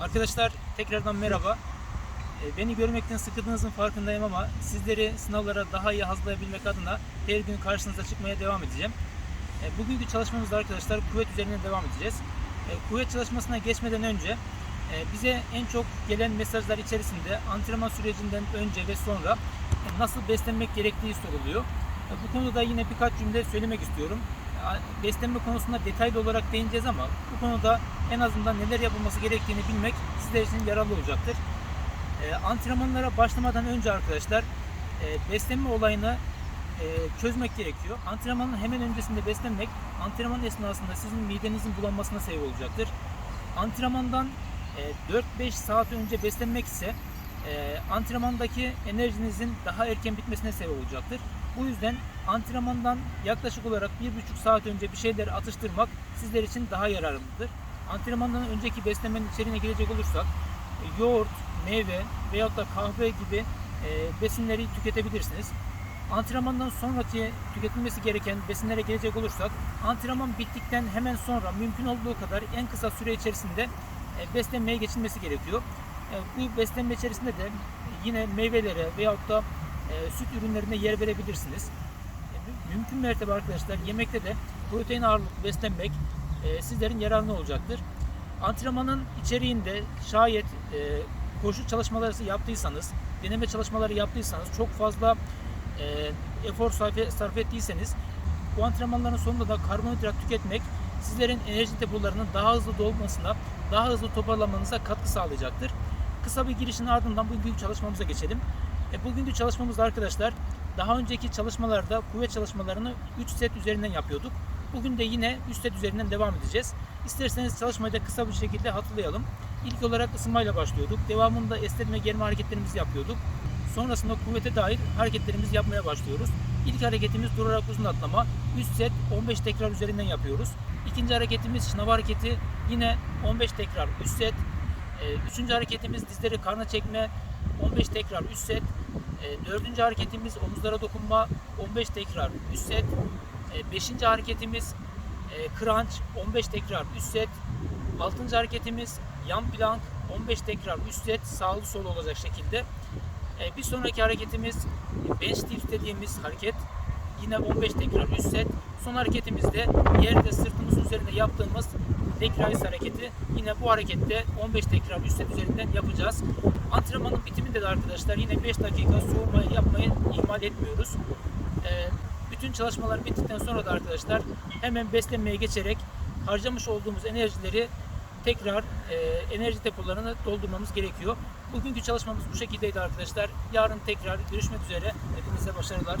Arkadaşlar tekrardan merhaba. Ee, Beni görmekten sıkıldığınızın farkındayım ama sizleri sınavlara daha iyi hazırlayabilmek adına her gün karşınıza çıkmaya devam edeceğim. Ee, Bugünkü çalışmamızda arkadaşlar kuvvet üzerinden devam edeceğiz. Ee, Kuvvet çalışmasına geçmeden önce e, bize en çok gelen mesajlar içerisinde antrenman sürecinden önce ve sonra nasıl beslenmek gerektiği soruluyor. Bu konuda yine birkaç cümle söylemek istiyorum. Beslenme konusunda detaylı olarak değineceğiz ama bu konuda en azından neler yapılması gerektiğini bilmek sizler için yararlı olacaktır. E, antrenmanlara başlamadan önce arkadaşlar e, beslenme olayını e, çözmek gerekiyor. Antrenmanın hemen öncesinde beslenmek antrenman esnasında sizin midenizin bulanmasına sebep olacaktır. Antrenmandan e, 4-5 saat önce beslenmek ise e, antrenmandaki enerjinizin daha erken bitmesine sebep olacaktır. Bu yüzden antrenmandan yaklaşık olarak 1,5 saat önce bir şeyleri atıştırmak sizler için daha yararlıdır. Antrenmandan önceki beslenmenin içeriğine girecek olursak e, yoğurt, meyve veyahut da kahve gibi e, besinleri tüketebilirsiniz. Antrenmandan sonraki tüketilmesi gereken besinlere gelecek olursak antrenman bittikten hemen sonra mümkün olduğu kadar en kısa süre içerisinde e, beslenmeye geçilmesi gerekiyor. E, bu beslenme içerisinde de yine meyvelere veyahut da e, süt ürünlerine yer verebilirsiniz. E, mü- mümkün mertebe arkadaşlar yemekte de protein ağırlıklı beslenmek e, sizlerin yararına olacaktır. Antrenmanın içeriğinde şayet e, koşu çalışmaları yaptıysanız, deneme çalışmaları yaptıysanız çok fazla e, efor sarf, sarf ettiyseniz bu antrenmanların sonunda da karbonhidrat tüketmek sizlerin enerji depolarının daha hızlı dolmasına, daha hızlı toparlanmanıza katkı sağlayacaktır. Kısa bir girişin ardından bugünkü çalışmamıza geçelim. E, bugünkü çalışmamızda arkadaşlar daha önceki çalışmalarda kuvvet çalışmalarını 3 set üzerinden yapıyorduk. Bugün de yine 3 set üzerinden devam edeceğiz. İsterseniz çalışmayı da kısa bir şekilde hatırlayalım. İlk olarak ısınmayla başlıyorduk. Devamında esnetme germe hareketlerimizi yapıyorduk. Sonrasında kuvvete dair hareketlerimizi yapmaya başlıyoruz. İlk hareketimiz durarak uzun atlama. 3 set 15 tekrar üzerinden yapıyoruz. İkinci hareketimiz şınav hareketi. Yine 15 tekrar 3 set. Ee, Üçüncü hareketimiz dizleri karna çekme. 15 tekrar 3 set. Ee, Dördüncü hareketimiz omuzlara dokunma. 15 tekrar 3 set. Ee, Beşinci hareketimiz e, crunch 15 tekrar 3 set. Altıncı hareketimiz yan plank 15 tekrar 3 set sağlı solu olacak şekilde. Ee, Bir sonraki hareketimiz bench dips dediğimiz hareket. Yine 15 tekrar 3 set. Son hareketimizde yerde sırtımızın üzerinde yaptığımız leg hareketi. Yine bu harekette 15 tekrar 3 set üzerinden yapacağız. Antrenmanın bitiminde de arkadaşlar yine 5 dakika soğumayı yapmayı ihmal etmiyoruz. Ee, Bütün çalışmalar bittikten sonra da arkadaşlar hemen beslenmeye geçerek harcamış olduğumuz enerjileri tekrar e, enerji depolarını doldurmamız gerekiyor. Bugünkü çalışmamız bu şekildeydi arkadaşlar. Yarın tekrar görüşmek üzere. Hepinize başarılar.